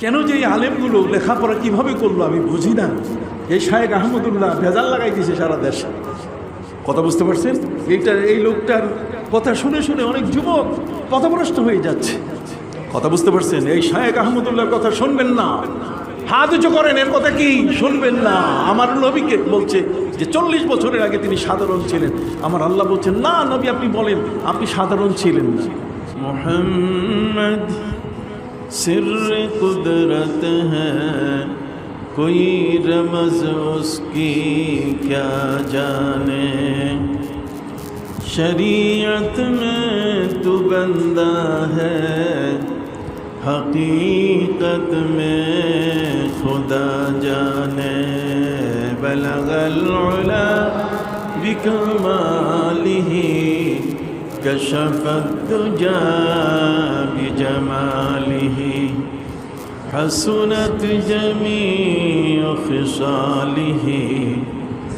কেন যে এই আলেমগুলো লেখাপড়া কীভাবে করল আমি বুঝি না। এই শায়েক আহমদুল্লাহ ভেজাল লাগাই দিয়েছে সারা দেশে। কথা বুঝতে পারছেন? এইটা এই লোকটার কথা শুনে শুনে অনেক যুবক পথভ্রষ্ট হয়ে যাচ্ছে। কথা বুঝতে পারছেন? এই শায়েক আহমদুল্লাহর কথা শুনবেন না। হাত উঁচু করেন, এর কথা কি? শুনবেন না। আমার নবীকে বলছে যে চল্লিশ বছরের আগে তিনি সাধারণ ছিলেন। আমার আল্লাহ বলছেন, না নবী, আপনি বলেন, আপনি সাধারণ ছিলেন না। মোহাম্মদ سر قدرت ہے، کوئی رمز اس کی کیا جانے؟ شریعت میں تو بندہ ہے، حقیقت میں خدا جانے۔ بلغ العلا بکمالی كشف الدجى بجماله حسنت جميع خصاله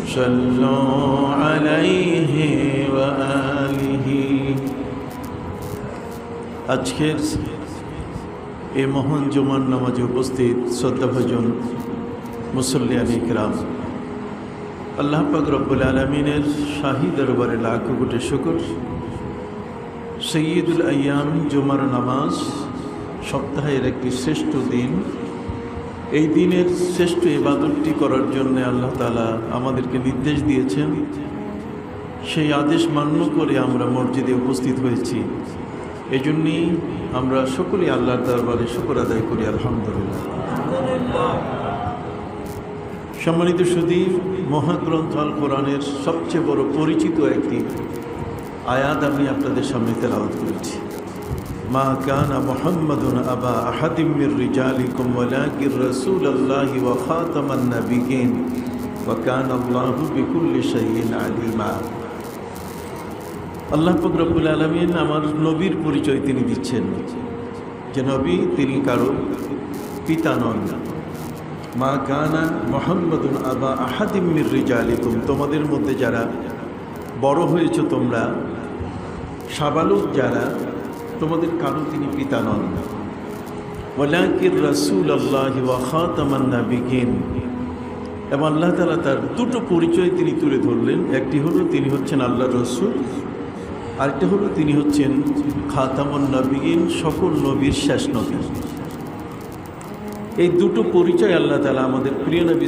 صلوا عليه وآله আজকের এই মহান জুমার নামাজে উপস্থিত শ্রদ্ধাভজন মুসল্লি আলী ইকরাম আল্লাহ পাক রব্বুল আলমিনের শাহী দরবারে লাখ কোটি শুকর সৈয়দুল আয়াম জুমার নামাজ সপ্তাহের একটি শ্রেষ্ঠ দিন। এই দিনের শ্রেষ্ঠ ইবাদতটি করার জন্য আল্লাহ তালা আমাদেরকে নির্দেশ দিয়েছেন। সেই আদেশ মান্য করে আমরা মসজিদে উপস্থিত হয়েছি। এজন্যই আমরা সকলেই আল্লাহর দরবারে শুকর আদায় করি, আলহামদুলিল্লাহ। সম্মানিত সুদীপ মহাগ্রন্থ আল কোরআনের সবচেয়ে বড় পরিচিত একটি আয়াত আমি আপনাদের সামনে তেলাওয়াত করেছি। মা কানা মোহাম্মদুন আবা আহাদিমির রিজালিকুম ওয়ালাকির রাসূলুল্লাহি ওয়া খাতামান নাবিয়িন ওয়া কানা আল্লাহু বিকুল্লি শাইইন আলিমা। আল্লাহ পাক রব্বুল আলামিন আমার নবীর পরিচয় তিনি দিচ্ছেন। যে নবী তিনি কারও পিতা নন মা কানা মোহাম্মদুন আবা আহাদিমির রিজালিকুম, তোমাদের মধ্যে যারা বড় হয়েছ তোমরা সাবালক যারা, তোমাদের কারও তিনি পিতা নন। ওয়ালাকির রাসুল আল্লাহ ওয়াখাতামান্না বিগিন এবং আল্লাহ তালা তার দুটো পরিচয় তিনি তুলে ধরলেন। একটি হলো তিনি হচ্ছেন আল্লাহ রসুল, আরেকটি হলো তিনি হচ্ছেন খাতামন নবীন সকল নবীর শেষ নবী। এই দুটো পরিচয় আল্লাহ তালা আমাদের প্রিয় নবী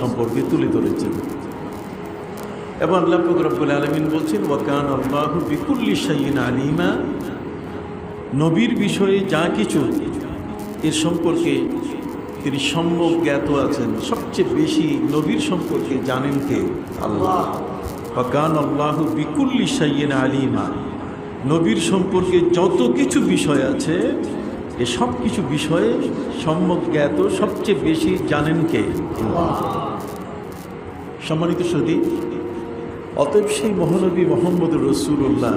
সম্পর্কে তুলে ধরেছেন। এবং আল্লাহ ফকরবুল আলমিন বলছেন ওয়াকান আল্লাহ বিকুল্লি সাইন আলিমা। নবীর বিষয়ে যা কিছু এর সম্পর্কে তিনি সম্যক জ্ঞাত আছেন। সবচেয়ে বেশি নবীর সম্পর্কে জানেন কে? আল্লাহ। ওয়াকান আল্লাহ বিকুল্লি সাইন আলিমা। নবীর সম্পর্কে যত কিছু বিষয় আছে, এ সব কিছু বিষয়ে সম্যক জ্ঞাত সবচেয়ে বেশি জানেন কে? সম্মানিত সদী অতএব সেই মহানবী মোহাম্মদ রসুল্লাহ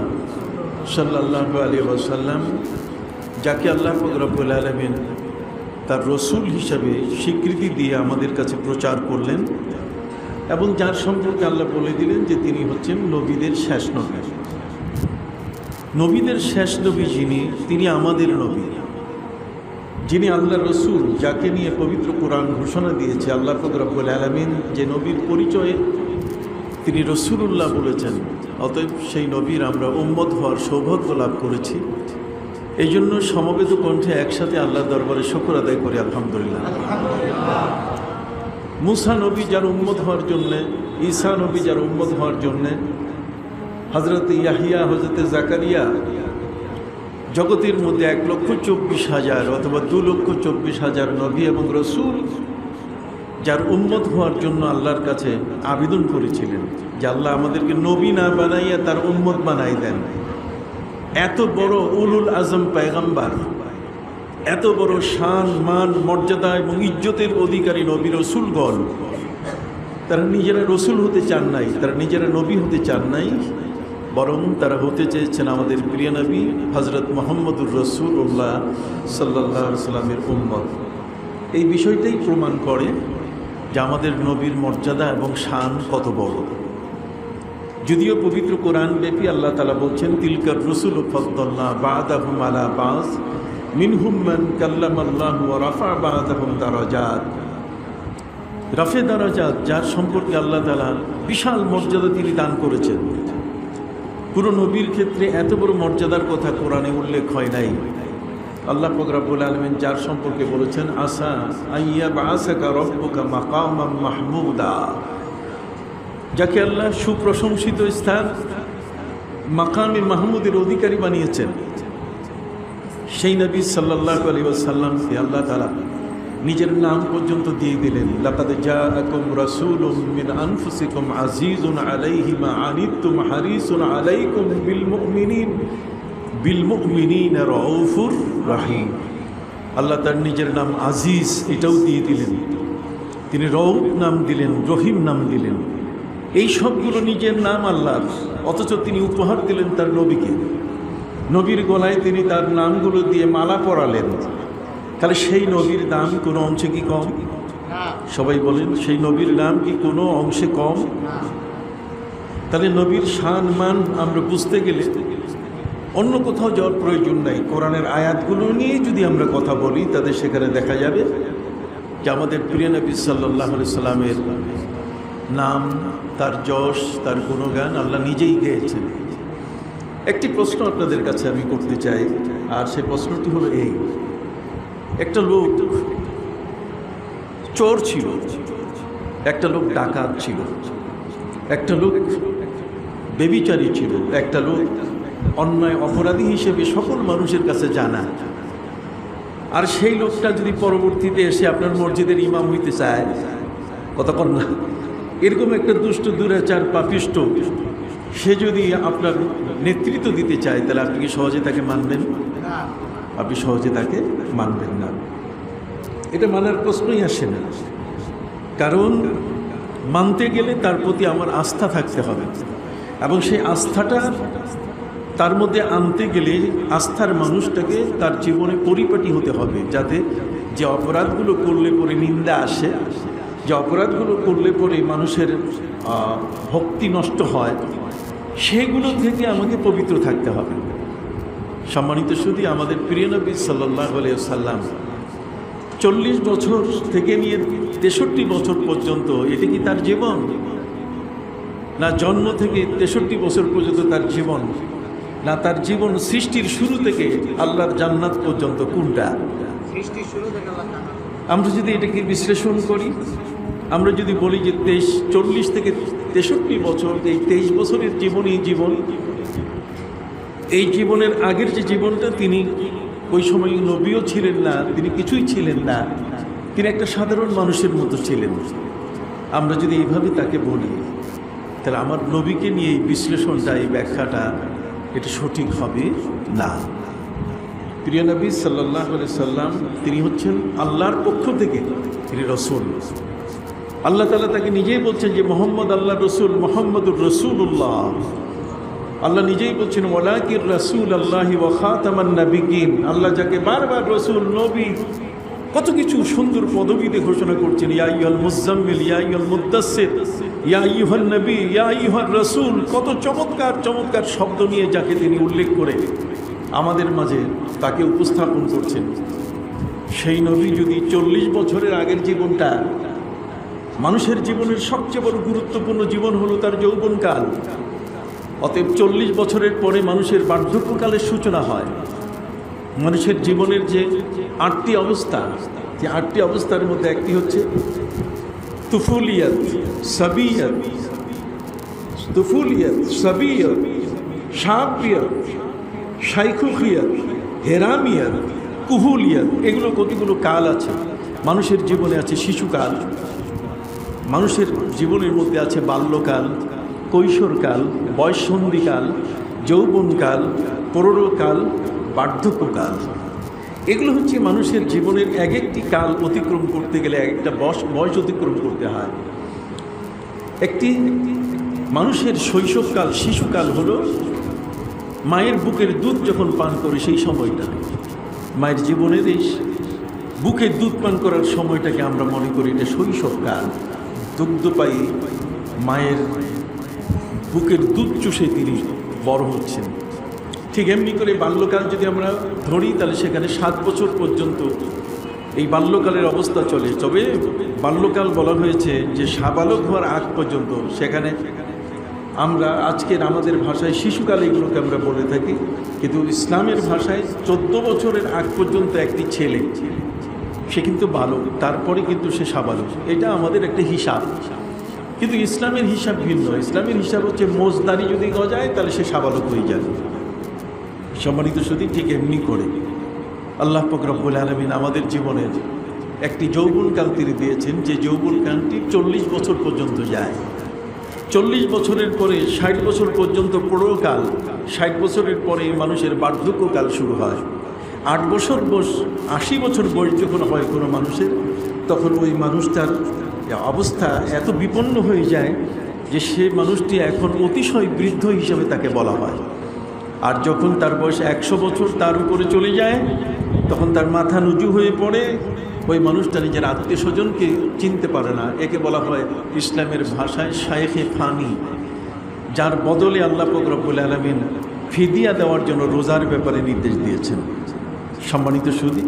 সাল্লাহ আলী ওসাল্লাম যাকে আল্লাহ রব্বুল আলমিন তার রসুল হিসাবে স্বীকৃতি দিয়ে আমাদের কাছে প্রচার করলেন এবং যার সম্পর্কে আল্লাহ বলে দিলেন যে তিনি হচ্ছেন নবীদের শেষ নবী। নবীদের শেষ নবী যিনি, তিনি আমাদের নবী। যিনি আল্লাহ রসুল, যাকে নিয়ে পবিত্র কোরআন ঘোষণা দিয়েছে আল্লাহ ফকরাবুল আলমিন যে নবীর পরিচয়ে তিনি রসুল্লাহ বলেছেন, অতএব সেই নবীর আমরা উম্মত হওয়ার সৌভাগ্য লাভ করেছি। এই জন্য সমবেত কণ্ঠে একসাথে আল্লাহ দরবারে শকর আদায় করি, আলহামদুলিল্লাহ। মুসা নবী যার উম্মত হওয়ার জন্যে, ঈসা নবী যার উম্মত হওয়ার জন্যে হজরত ইয়াহিয়া হজরত জাকারিয়া, জগতের মধ্যে এক লক্ষ চব্বিশ হাজার অথবা দু লক্ষ চব্বিশ হাজার নবী এবং রসুল যার উন্মত হওয়ার জন্য আল্লাহর কাছে আবেদন করেছিলেন, যে আল্লাহ আমাদেরকে নবী না বানাইয়া তার উন্মত বানাই দেন। এত বড় উলুল আজম পায়গাম্বার, এত বড় শান, মান, মর্যাদা এবং ইজ্জতের অধিকারী নবী রসুলগণ, তারা নিজেরা রসুল হতে চান নাই, তারা নিজেরা নবী হতে চান নাই, বরং তারা হতে চেয়েছেন আমাদের প্রিয় নবী হজরত মোহাম্মদুর রসুল্লাহ সাল্লাহ সাল্লামের উম্মত। এই বিষয়টাই প্রমাণ করে যে আমাদের নবীর মর্যাদা এবং শান কত বড়। যদিও পবিত্র কোরআন ব্যাপী আল্লাহ তালা বলছেন, তিলকার রসুল ফদ্দল্লাহ বাদাহুম আলা বাস, মিনহুম মান কাল্লামাল্লাহু ওয়া রাফা বা'দাহুম দারাজাত। রাফে দারাজাত, যার সম্পর্কে আল্লাহ তালা বিশাল মর্যাদা তিনি দান করেছেন। পুরো নবীর ক্ষেত্রে এত বড় মর্যাদার কথা কোরআনে উল্লেখ হয় নাই। আল্লাহ ফকরাবুল আলমিন যার সম্পর্কে বলেছেন আসা মাহমুদা। যাকে আল্লাহ সুপ্রশংসিত স্থান, মাকামে মাহমুদের অধিকারী বানিয়েছেন। সেই নবী সাল্লাহ আলী সাল্লামকে আল্লাহ তালা নিজের নাম পর্যন্ত দিয়ে দিলেন, লাকাদ আলাইহি মা আলাইকুম বিল বিল রাহিম। আল্লাহ তার নিজের নাম আজিজ, এটাও দিয়ে দিলেন। তিনি রৌফ নাম দিলেন, রহিম নাম দিলেন। এই সবগুলো নিজের নাম আল্লাহর, অথচ তিনি উপহার দিলেন তার নবীকে। নবীর গলায় তিনি তার নামগুলো দিয়ে মালা পরালেন। তাহলে সেই নবীর দাম কোনো অংশে কি কম? সবাই বলেন, সেই নবীর নাম কি কোনো অংশে কম? তাহলে নবীর শান মান আমরা বুঝতে গেলে অন্য কোথাও যাওয়ার প্রয়োজন নাই। কোরআনের আয়াতগুলো নিয়ে যদি আমরা কথা বলি তাদের সেখানে দেখা যাবে যে আমাদের প্রিয় নবী সাল্লাহ সাল্লামের নাম, তার যশ, তার গুণগান আল্লাহ নিজেই গেয়েছেন একটি প্রশ্ন আপনাদের কাছে আমি করতে চাই, আর সেই প্রশ্নটি হলো এই। একটা লোক চোর ছিল, একটা লোক ডাকাত ছিল, একটা লোক বেবিচারী ছিল, একটা লোক অন্যায় অপরাধী হিসেবে সকল মানুষের কাছে জানা। আর সেই লোকটা যদি পরবর্তীতে এসে আপনার মসজিদের ইমাম হইতে চায়, কতক্ষণ না, এরকম একটা দুষ্ট, দুরাচার, পাপিষ্ট, সে যদি আপনার নেতৃত্ব দিতে চায়, তাহলে আপনি কি সহজে তাকে মানবেন? আপনি সহজে তাকে মানবেন না। এটা মানার প্রশ্নই আসে না। কারণ মানতে গেলে তার প্রতি আমার আস্থা থাকতে হবে। এবং সেই আস্থাটা তার মধ্যে আনতে গেলে আস্থার মানুষটাকে তার জীবনে পরিপাটি হতে হবে, যাতে যে অপরাধগুলো করলে পরে নিন্দা আসে, যে অপরাধগুলো করলে পরে মানুষের ভক্তি নষ্ট হয়, সেগুলো থেকে আমাকে পবিত্র থাকতে হবে। সম্মানিত শুধু আমাদের প্রিয় নবী সাল্লাহ সাল্লাম চল্লিশ বছর থেকে নিয়ে তেষট্টি বছর পর্যন্ত এটা কি তার জীবন? না জন্ম থেকে তেষট্টি বছর পর্যন্ত তার জীবন? না তার জীবন সৃষ্টির শুরু থেকে আল্লাহর জান্নাত পর্যন্ত কোনটা? সৃষ্টির শুরু থেকে আল্লাহ জানে। আমরা যদি এটাকে বিশ্লেষণ করি আমরা যদি বলি যে তেইশ চল্লিশ থেকে তেষট্টি বছর এই তেইশ বছরের জীবন এই জীবন। এই জীবনের আগের যে জীবনটা তিনি ওই সময় নবীও ছিলেন না তিনি কিছুই ছিলেন না। তিনি একটা সাধারণ মানুষের মতো ছিলেন। আমরা যদি এইভাবে তাকে বলি তাহলে আমার নবীকে নিয়ে এই বিশ্লেষণটা এই ব্যাখ্যাটা এটা সঠিক হবে? না। প্রিয় নবী সাল্লাহ সাল্লাম তিনি হচ্ছেন আল্লাহর পক্ষ থেকে তিনি রসুল। আল্লাহ তালা তাকে নিজেই বলছেন যে মোহাম্মদ আল্লাহ রসুল মোহাম্মদুর রসুল্লাহ আল্লাহ নিজেই বলছেন ওলাকির রসুল আল্লাহি ওয়াখাতামান নবিকিন আল্লাহ যাকে বারবার রসুল নবী কত কিছু সুন্দর পদবিতে ঘোষণা করছেন ইয়া ইয়ল মুজাম্মিল ইয়া ইয়ল মুদাসির ইয়া নবী, ইয়া রসুল, কত চমৎকার চমৎকার শব্দ নিয়ে যাকে তিনি উল্লেখ করে আমাদের মাঝে তাকে উপস্থাপন করছেন। সেই নবী যদি চল্লিশ বছরের আগের জীবনটা মানুষের জীবনের সবচেয়ে বড় গুরুত্বপূর্ণ জীবন হলো তার যৌবনকাল। অতএব চল্লিশ বছরের পরে মানুষের বার্ধক্যকালের সূচনা হয়। মানুষের জীবনের যে আটটি অবস্থা, যে আটটি অবস্থার মধ্যে একটি হচ্ছে তুফুলিয়াত, সাবিয়াত তুফুলিয়াত, সাবিয়াত সাবিয়াত সাইকুখিয়াত হেরামিয়াত, কুহুলিয়াত, এগুলো কতগুলো কাল আছে? মানুষের জীবনে আছে শিশুকাল, মানুষের জীবনের মধ্যে আছে বাল্যকাল, কৈশোরকাল, বয়সন্ধিকাল, যৌবনকাল প্রৌঢ়কাল বার্ধক্যকাল। এগুলো হচ্ছে মানুষের জীবনের এক একটি কাল অতিক্রম করতে গেলে এক একটা বয়স বয়স অতিক্রম করতে হয়। একটি মানুষের শৈশবকাল, শিশুকাল হলো মায়ের বুকের দুধ যখন পান করে সেই সময়টা। মায়ের জীবনের এই বুকের দুধ পান করার সময়টাকে আমরা মনে করি এটা শৈশবকাল। দুগ্ধ পাই মায়ের বুকের দুধ চুষে তিনি বড় হচ্ছেন। ঠিক এমনি করে বাল্যকাল যদি আমরা ধরি, তাহলে সেখানে সাত বছর পর্যন্ত এই বাল্যকালের অবস্থা চলে। তবে বাল্যকাল বলা হয়েছে যে সাবালক হওয়ার আগ পর্যন্ত সেখানে আমরা আজকের আমাদের ভাষায় শিশুকাল এগুলোকে আমরা বলে থাকি। কিন্তু ইসলামের ভাষায় চোদ্দ বছরের আগ পর্যন্ত একটি ছেলে, সে কিন্তু বালক, তারপরে কিন্তু সে সাবালক। এটা আমাদের একটা হিসাব। কিন্তু ইসলামের হিসাব ভিন্ন। ইসলামের হিসাব হচ্ছে মোজদারি যদি গজায়, তাহলে সে সাবালক হয়ে যায় সম্মানিত শুধু ঠিক এমনি করে। আল্লাহ ফকরব্বুল আলমিন আমাদের জীবনের একটি যৌবনকাল তিনি দিয়েছেন, যে যৌবনকালটি চল্লিশ বছর পর্যন্ত যায়। চল্লিশ বছরের পরে, ষাট বছর পর্যন্ত প্রৌঢ়কাল ষাট বছরের পরে মানুষের বার্ধক্যকাল শুরু হয়। আট বছর বয়স, আশি বছর বয়স যখন হয় কোনো মানুষের, তখন ওই মানুষটার অবস্থা এত বিপন্ন হয়ে যায় যে সে মানুষটি এখন অতিশয় বৃদ্ধ হিসাবে তাকে বলা হয়। আর যখন তার বয়স একশো বছর তার উপরে চলে যায়, তখন তার মাথা নুজু হয়ে পড়ে। ওই মানুষটা নিজের আত্মীয় স্বজনকে চিনতে পারে না। একে বলা হয় ইসলামের ভাষায় শায়েখে ফানি। যার বদলে আল্লাহ ফকরবুল আলমিন ফিদিয়া দেওয়ার জন্য রোজার ব্যাপারে নির্দেশ দিয়েছেন। সম্মানিত সুদী,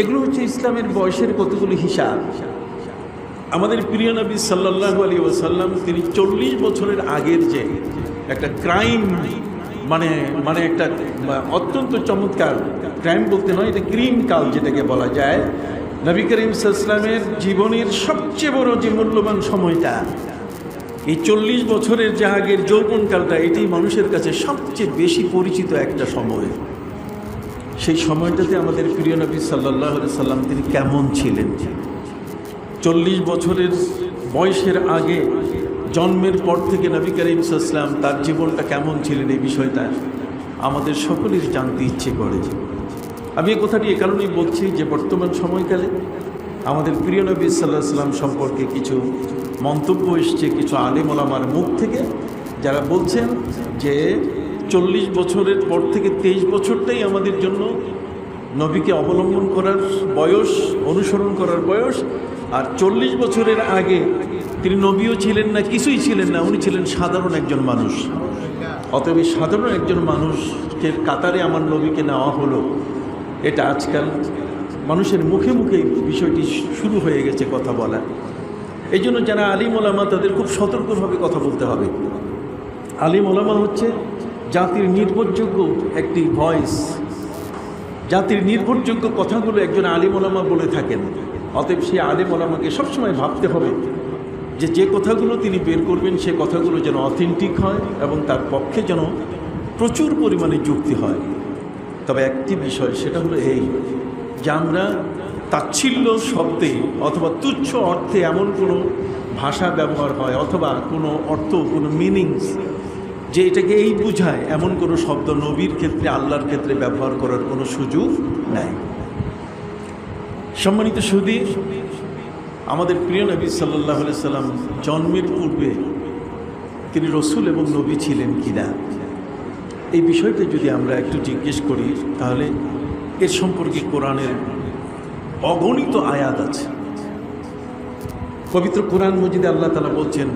এগুলো হচ্ছে ইসলামের বয়সের কতগুলো হিসাব? আমাদের প্রিয় নবী সাল্লাহ আলী ওসাল্লাম তিনি চল্লিশ বছরের আগের যে একটা ক্রাইম মানে মানে একটা অত্যন্ত চমৎকার ক্রাইম বলতে নয়, এটা ক্রিম কাল যেটাকে বলা যায়। নবী করিম সাল্লামের জীবনের সবচেয়ে বড় যে মূল্যবান সময়টা, এই চল্লিশ বছরের যে আগের যৌবনকালটা এটি মানুষের কাছে সবচেয়ে বেশি পরিচিত একটা সময়। সেই সময়টাতে আমাদের প্রিয় নবী সাল্লাহ সাল্লাম তিনি কেমন ছিলেন? চল্লিশ বছরের বয়সের আগে জন্মের পর থেকে নবী করিম সাল্লাম তার জীবনটা কেমন ছিলেন এই বিষয়টা আমাদের সকলের জানতে ইচ্ছে করে। আমি এই কথাটি এ কারণেই বলছি যে বর্তমান সময়কালে আমাদের প্রিয় নবী সাল্লাহ সাল্লাম সম্পর্কে কিছু মন্তব্য এসছে, কিছু আলিম মুখ থেকে, যারা বলছেন যে চল্লিশ বছরের পর থেকে তেইশ বছরটাই আমাদের জন্য নবীকে অবলম্বন করার বয়স, অনুসরণ করার বয়স, আর চল্লিশ বছরের আগে তিনি নবীও ছিলেন না, কিছুই ছিলেন না, উনি ছিলেন সাধারণ একজন মানুষ। অতএব সাধারণ একজন মানুষকে কাতারে আমার নবীকে নেওয়া হলো। এটা আজকাল মানুষের মুখে মুখে বিষয়টি শুরু হয়ে গেছে কথা বলা। এই জন্য যারা আলিম ওলামা, তাদের খুব সতর্কভাবে কথা বলতে হবে। আলিম ওলামা হচ্ছে জাতির নির্ভরযোগ্য একটি ভয়েস। জাতির নির্ভরযোগ্য কথাগুলো একজন আলিম ওলামা বলে থাকেন। অতএব সেই আলিম ওলামাকে সবসময় ভাবতে হবে। যে যে কথাগুলো তিনি বের করবেন, সে কথাগুলো যেন অথেন্টিক হয় এবং তার পক্ষে যেন প্রচুর পরিমাণে যুক্তি হয়। তবে একটি বিষয়, সেটা হলো এই যে আমরা তাচ্ছিল্য শব্দে অথবা তুচ্ছ অর্থে এমন কোনো ভাষা ব্যবহার হয় অথবা কোনো অর্থ, কোনো মিনিংস যে এটাকে এই বুঝায়, এমন কোনো শব্দ নবীর ক্ষেত্রে, আল্লাহর ক্ষেত্রে ব্যবহার করার কোনো সুযোগ নাই। সম্মানিত সুদী আমাদের প্রিয় নবী সাল্লাহ সাল্লাম জন্মের পূর্বে তিনি রসুল এবং নবী ছিলেন কিনা? এই বিষয়টা যদি আমরা একটু জিজ্ঞেস করি, তাহলে এর সম্পর্কে কোরআনের অগণিত আয়াত আছে। পবিত্র কোরআন মজিদে আল্লাহ তালা বলছেন,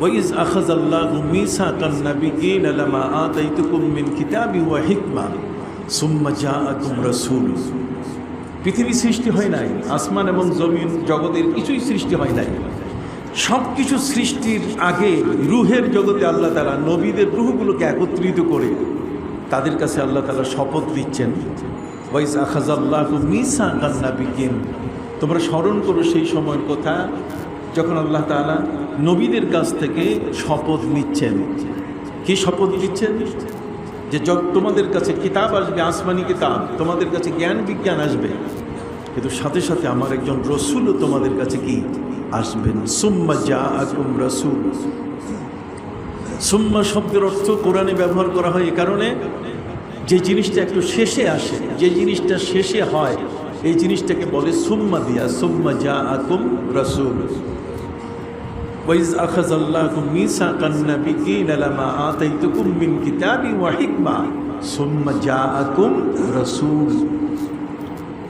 ওয়াইজ আখাজ আল্লাহ মিসা কান্নাবিগিন আলামা আতাইতুকুম মিন কিতাবি ওয়া হিকমা, সুম্মা পৃথিবী সৃষ্টি হয় নাই, আসমান এবং জমিন জগতের কিছুই সৃষ্টি হয় নাই। সব কিছু সৃষ্টির আগে রুহের জগতে আল্লাহ তালা নবীদের রুহগুলোকে একত্রিত করে তাদের কাছে আল্লাহ তালা শপথ দিচ্ছেন মিসা কান্নাবিগিন তোমরা স্মরণ করো সেই সময়ের কথা যখন আল্লাহ তালা নবীদের কাছ থেকে শপথ নিচ্ছেন। কি শপথ দিচ্ছেন যে যখন তোমাদের কাছে কিতাব আসবে, আসমানি কিতাব, তোমাদের কাছে জ্ঞান বিজ্ঞান আসবে, কিন্তু সাথে সাথে আমার একজন রসুলও তোমাদের কাছে কি আসবেন? সুম্মা যা আকুম রসুল। সুম্মা শব্দের অর্থ কোরআনে ব্যবহার করা হয় এ কারণে, যে জিনিসটা একটু শেষে আসে, যে জিনিসটা শেষে হয়, এই জিনিসটাকে বলে সুম্মা দিয়া, সুম্মা যা আকুম রসুল। ওয়াইজ আখাজ আল্লাহুম মিসাকান নাবিয়িন লামা আতাইতুকুম মিন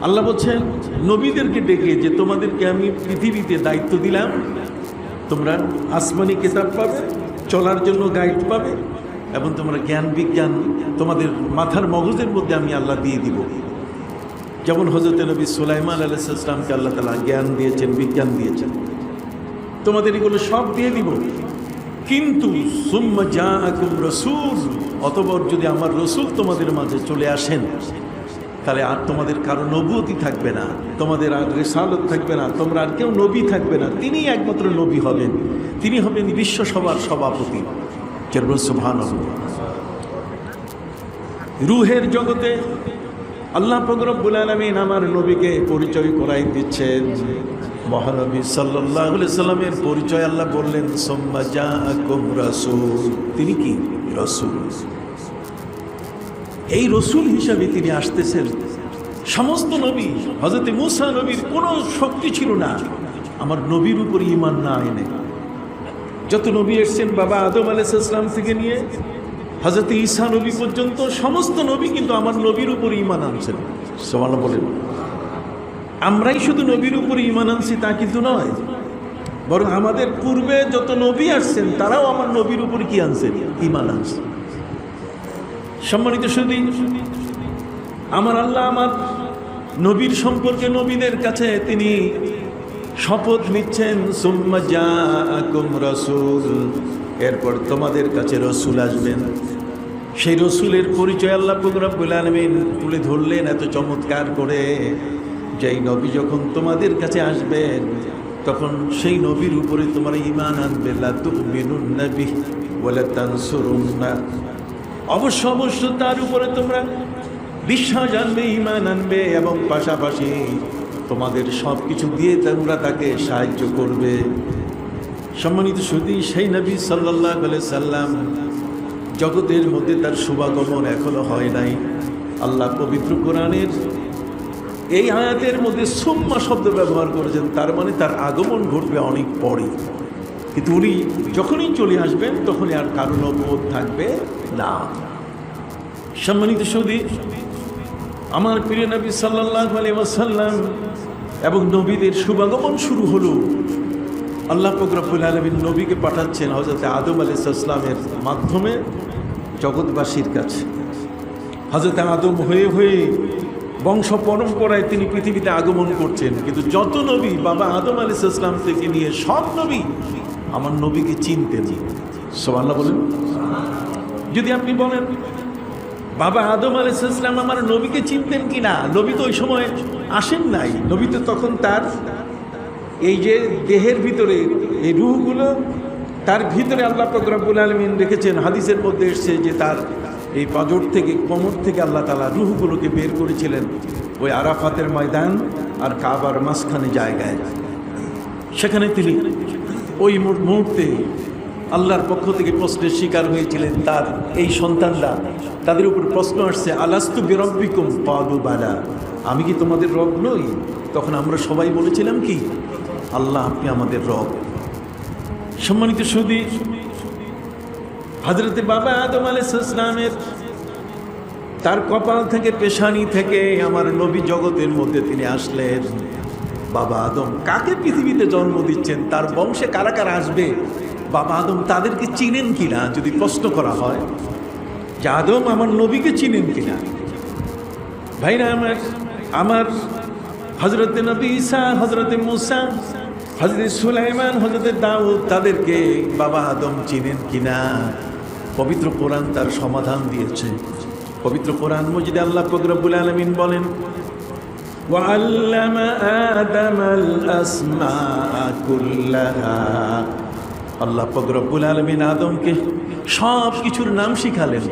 আল্লাহ বলছেন, নবীদেরকে ডেকে যে তোমাদেরকে আমি পৃথিবীতে দায়িত্ব দিলাম, তোমরা আসমানি কিতাব পাবে, চলার জন্য গাইড পাবে, এবং তোমরা জ্ঞান বিজ্ঞান তোমাদের মাথার মগজের মধ্যে আমি আল্লাহ দিয়ে দিব। যেমন হজরত নবী সুলাইমান আলাইসালামকে আল্লাহ তালা জ্ঞান দিয়েছেন, বিজ্ঞান দিয়েছেন। তোমাদের এগুলো সব দিয়ে দিব। কিন্তু সুম্মা যা রসুল অতবর যদি আমার রসুল তোমাদের মাঝে চলে আসেন, তাহলে আর তোমাদের কারও নবুয়তি থাকবে না, তোমাদের আর রেসালত থাকবে না, তোমরা আর কেউ নবী থাকবে না। তিনি একমাত্র নবী হবেন, তিনি হবেন বিশ্বসভার সভাপতি। সুভান রুহের জগতে আল্লাহ ফকরবুল আলমিন আমার নবীকে পরিচয় করাই দিচ্ছেন। মহানবী সাল্লাহ সাল্লামের পরিচয় আল্লাহ বললেন, সোম্মা যা আকুম রসুল। তিনি কি? রসুল। এই রসুল হিসাবে তিনি আসতেছেন। সমস্ত নবী হজরত মুসা নবীর কোনো শক্তি ছিল না। আমার নবীর উপর ইমান না এনে। যত নবী এসছেন, বাবা আদম আলাইসাল্লাম থেকে নিয়ে হজরত ঈসা নবী পর্যন্ত, সমস্ত নবী কিন্তু আমার নবীর উপর ইমান আনছেন। সমাল বলেন। আমরাই শুধু নবীর উপর ইমান আনছি তা কিন্তু নয়। বরং আমাদের পূর্বে যত নবী আসছেন, তারাও আমার নবীর উপর কি আনছেন? ইমান আনছেন সম্মানিত সুদী আমার আল্লাহ আমার নবীর সম্পর্কে নবীদের কাছে তিনি শপথ নিচ্ছেন এরপর তোমাদের কাছে রসুল আসবেন। সেই রসুলের পরিচয় আল্লাহ রব্বুল আলমিন তুলে ধরলেন এত চমৎকার করে। যেই নবী যখন তোমাদের কাছে আসবেন, তখন সেই নবীর উপরে তোমার ইমান আনবে। লা তুমিনুন নবী ওয়ালা তানসুরুন্না। অবশ্য অবশ্য তার উপরে তোমরা বিশ্বাস আনবে ইমান আনবে এবং পাশাপাশি তোমাদের সব কিছু দিয়ে তোমরা তাকে সাহায্য করবে। সম্মানিত সুদী সেই নবী সাল্লাহ সাল্লাম জগতের মধ্যে তার শুভাগমন এখনও হয় নাই। আল্লাহ পবিত্র কোরআনের এই আয়াতের মধ্যে সুম্মা শব্দ ব্যবহার করেছেন, তার মানে তার আগমন ঘটবে অনেক পরে কিন্তু উনি যখনই চলে আসবেন, তখনই আর কারও নবোধ থাকবে না। সম্মানিত সৌদি, আমার প্রিয় নবী সাল্লাহ আলী ওয়াসাল্লাম এবং নবীদের শুভাগমন শুরু হলো। আল্লাহ ফকরাবুল আলমিন নবীকে পাঠাচ্ছেন হজরত আদম আলী ইসলামের মাধ্যমে জগৎবাসীর কাছে। হজরত আদম হয়ে হয়ে বংশ পরম্পরায় তিনি পৃথিবীতে আগমন করছেন। কিন্তু যত নবী বাবা আদম আলী ইসলাম থেকে নিয়ে সব নবী, আমার নবীকে চিনতেন সোমাল্লাহ বলেন। যদি আপনি বলেন, বাবা আদম আলী ইসলাম আমার নবীকে চিনতেন কি না নবী তো ওই সময় আসেন নাই। নবী তো তখন তার এই যে দেহের ভিতরে, এই রুহগুলো, তার ভিতরে আল্লাহ ফকরাবুল আলমিন রেখেছেন। হাদিসের মধ্যে এসছে যে তার এই পাজর থেকে কোমর থেকে আল্লাহ তালা রুহগুলোকে বের করেছিলেন ওই আরাফাতের ময়দান আর কাবার মাঝখানে জায়গায়। সেখানে তিনি ওই মুহূর্তে আল্লাহর পক্ষ থেকে প্রশ্নের শিকার হয়েছিলেন, তার এই সন্তানরা, তাদের উপর প্রশ্ন আসছে, আলাস্তু বিরব্বিকুম? পাদু বালা। আমি কি তোমাদের রব নই? তখন আমরা সবাই বলেছিলাম কি, আল্লাহ আপনি আমাদের রব। সম্মানিত সুদী হজরতে বাবা আদম আলাইসালামের তার কপাল থেকে, পেশানি থেকে আমার নবী জগতের মধ্যে তিনি আসলেন। বাবা আদম কাকে পৃথিবীতে জন্ম দিচ্ছেন? তার বংশে কারা কারা আসবে? বাবা আদম তাদেরকে চিনেন কিনা, যদি প্রশ্ন করা হয়? যে আদম আমার নবীকে চিনেন কিনা? ভাইরা আমার আমার হজরতে নবী ঈসা হজরতে মুসা হজরত সুলাইমান হজরতে দাউদ তাদেরকে বাবা আদম চিনেন কিনা? পবিত্র কোরআন তার সমাধান দিয়েছে পবিত্র কোরআন মজিদে আল্লাহ ফকরবুল আলমিন বলেন وعلم آدم الأسماء كلها আল্লাহ ফকরবুল আলমিন আদমকে সব কিছুর নাম শিখালেন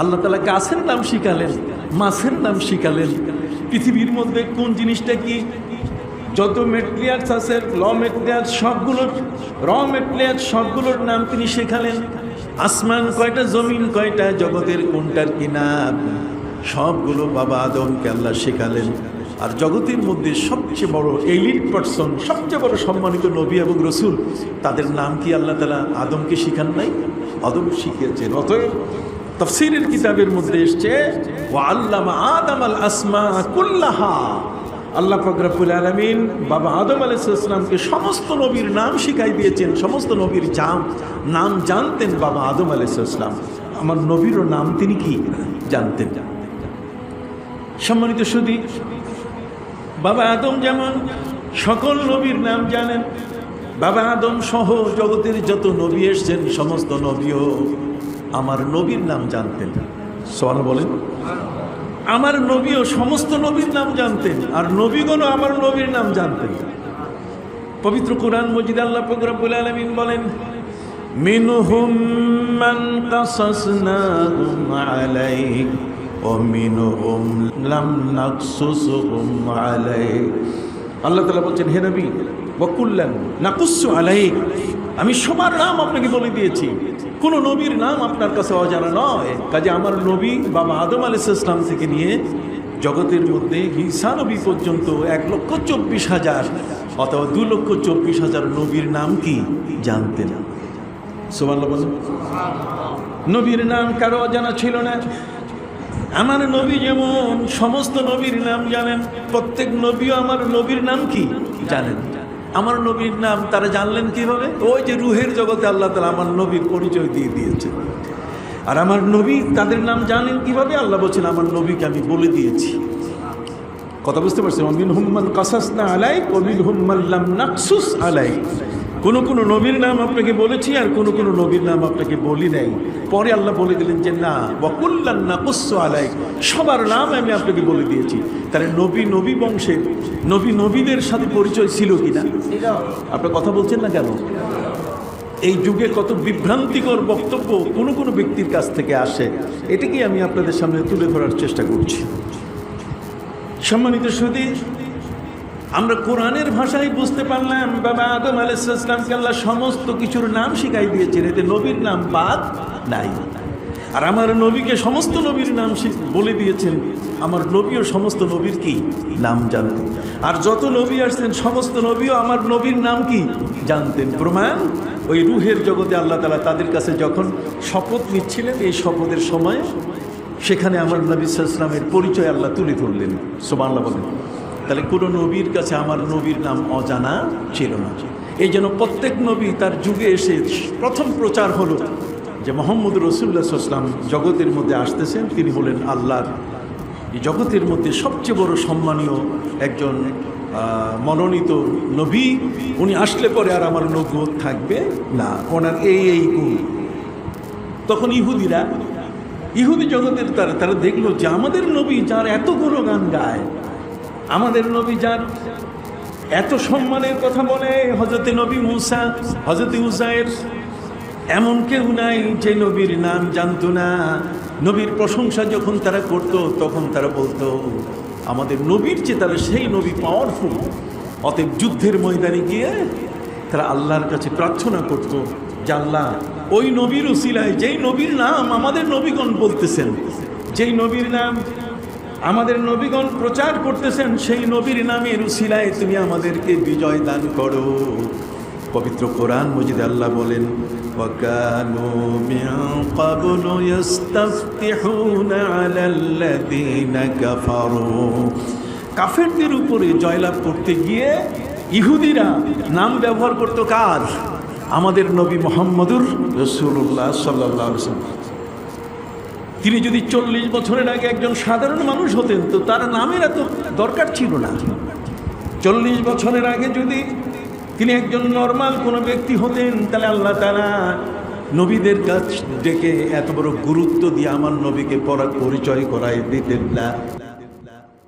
আল্লাহ তালা গাছের নাম শিখালেন মাছের নাম শিখালেন পৃথিবীর মধ্যে কোন জিনিসটা কি যত মেটেরিয়ালস আছে র মেটেরিয়ালস সবগুলোর র মেটেরিয়ালস সবগুলোর নাম তিনি শেখালেন আসমান কয়টা, জমিন কয়টা, জগতের কোনটার কি নাম সবগুলো বাবা আদমকে আল্লাহ শেখালেন। আর জগতের মধ্যে সবচেয়ে বড় এলিট পার্সন, সবচেয়ে বড় সম্মানিত নবী এবং রসুল, তাদের নাম কি আল্লাহ তালা আদমকে শিখান নাই? আদম শিখিয়েছেন অতএব তফসিরের কিতাবের মধ্যে এসছে আল্লামা আদম আল আসমা কুল্লাহা। আল্লাহ ফকরাবুল আলমিন বাবা আদম আলাইসালামকে সমস্ত নবীর নাম শিখাই দিয়েছেন, সমস্ত নবীর জাম নাম জানতেন বাবা আদম আলাইসালাম আমার নবীরও নাম তিনি কি? জানতেন। সম্মানিত সুদী বাবা আদম যেমন সকল নবীর নাম জানেন, বাবা আদম সহ জগতের যত নবী এসছেন, সমস্ত নবীও আমার নবীর নাম জানতেন। সোয়াল বলেন। আমার নবীও সমস্ত নবীর নাম জানতেন, আর নবীগণও আমার নবীর নাম জানতেন। পবিত্র কোরআন মজিদ আল্লাহ ফকরাবুল আলমিন বলেন লাম আল্লাহ তাআলা বলছেন, হে নবী, ওয়া আমি সবার নাম আপনাকে বলে দিয়েছি। কোন নবীর নাম আপনার কাছে অজানা নয়। কাজে আমার নবী বাবা আদম আলাইহিস ইসলাম থেকে নিয়ে জগতের মধ্যে ঈসা নবী পর্যন্ত এক লক্ষ চব্বিশ হাজার অথবা দু লক্ষ চব্বিশ হাজার নবীর নাম কি জানতেন। সোমাল্লা নবীর নাম কারও অজানা ছিল না। আমার নবী যেমন সমস্ত নবীর নাম জানেন, প্রত্যেক নবীও আমার নবীর নাম কি জানেন? আমার নবীর নাম তারা জানলেন কীভাবে? ওই যে রুহের জগতে আল্লাহ তালা আমার নবীর পরিচয় দিয়ে দিয়েছে আর আমার নবী তাদের নাম জানেন কীভাবে? আল্লাহ বলছেন, আমার নবীকে আমি বলে দিয়েছি। কথা বুঝতে পারছি অমিন হুম্মান কাসাস না আলাই অমিন হুম্মাল্লাম নাকসুস আলাই কোন কোন নবীর নাম আপনাকে বলেছি আর কোন কোন নবীর নাম আপনাকে বলি নাই। পরে আল্লাহ বলে দিলেন যে, না বকুল্লান না কুস্স আলাই সবার নাম আমি আপনাকে বলে দিয়েছি। তাহলে নবী নবী বংশের, নবী নবীদের সাথে পরিচয় ছিল কিনা? আপনার কথা বলছেন না কেন? এই যুগে কত বিভ্রান্তিকর বক্তব্য কোনো কোনো ব্যক্তির কাছ থেকে আসে, এটাকেই আমি আপনাদের সামনে তুলে ধরার চেষ্টা করছি। সম্মানিত সুদী আমরা কোরআনের ভাষায় বুঝতে পারলাম, বাবা আদম আলাইসালামকে আল্লাহ সমস্ত কিছুর নাম শিখাই দিয়েছেন, এতে নবীর নাম বাদ নাই। আর আমার নবীকে সমস্ত নবীর নাম বলে দিয়েছেন, আমার নবীও সমস্ত নবীর কি? নাম জানতেন আর যত নবী আসছেন, সমস্ত নবীও আমার নবীর নাম কি? জানতেন। প্রমাণ, ওই রুহের জগতে আল্লাহ তালা তাদের কাছে যখন শপথ নিচ্ছিলেন, এই শপথের সময় সেখানে আমার নবী সাল্লামের পরিচয় আল্লাহ তুলে ধরলেন। সোমাল্লাহ বলেন। তাহলে কোনো নবীর কাছে আমার নবীর নাম অজানা ছিল না। এই জন্য প্রত্যেক নবী তার যুগে এসে প্রথম প্রচার হলো যে মোহাম্মদ রসুল্লাহ সাল্লাম জগতের মধ্যে আসতেছেন, তিনি হলেন আল্লাহর এই জগতের মধ্যে সবচেয়ে বড় সম্মানীয় একজন মনোনীত নবী। উনি আসলে পরে আর আমার নবুয়ত থাকবে না। ওনার এই এই গুণ। তখন ইহুদিরা, ইহুদি জগতের তারা তারা দেখল যে আমাদের নবী যার এত গান গায় আমাদের নবী যার এত সম্মানের কথা বলে হজরতে নবী মুসা হজরতে উসায়ের এমন কেউ নাই যে নবীর নাম জানতো না। নবীর প্রশংসা যখন তারা করত, তখন তারা বলতো, আমাদের নবীর চেয়ে তারা সেই নবী পাওয়ারফুল অতএব যুদ্ধের ময়দানে গিয়ে তারা আল্লাহর কাছে প্রার্থনা করত যে, আল্লাহ, ওই নবীর উসিলায় যেই নবীর নাম আমাদের নবীগণ বলতেছেন, যেই নবীর নাম আমাদের নবীগণ প্রচার করতেছেন, সেই নবীর নামের রুশিলায় তুমি আমাদেরকে বিজয় দান করো। পবিত্র কোরআন মজিদ আল্লাহ বলেন কাফেরদের উপরে জয়লাভ করতে গিয়ে ইহুদিরা নাম ব্যবহার করতো কার? আমাদের নবী মোহাম্মদুর রসুল্লাহ সাল্লাহ তিনি যদি চল্লিশ বছরের আগে একজন সাধারণ মানুষ হতেন, তো তার নামের এত দরকার ছিল না। চল্লিশ বছরের আগে যদি তিনি একজন নর্মাল কোনো ব্যক্তি হতেন, তাহলে আল্লাহ তারা নবীদের কাছ ডেকে এত বড় গুরুত্ব দিয়ে আমার নবীকে পরা, পরিচয় করাই দিতেন না।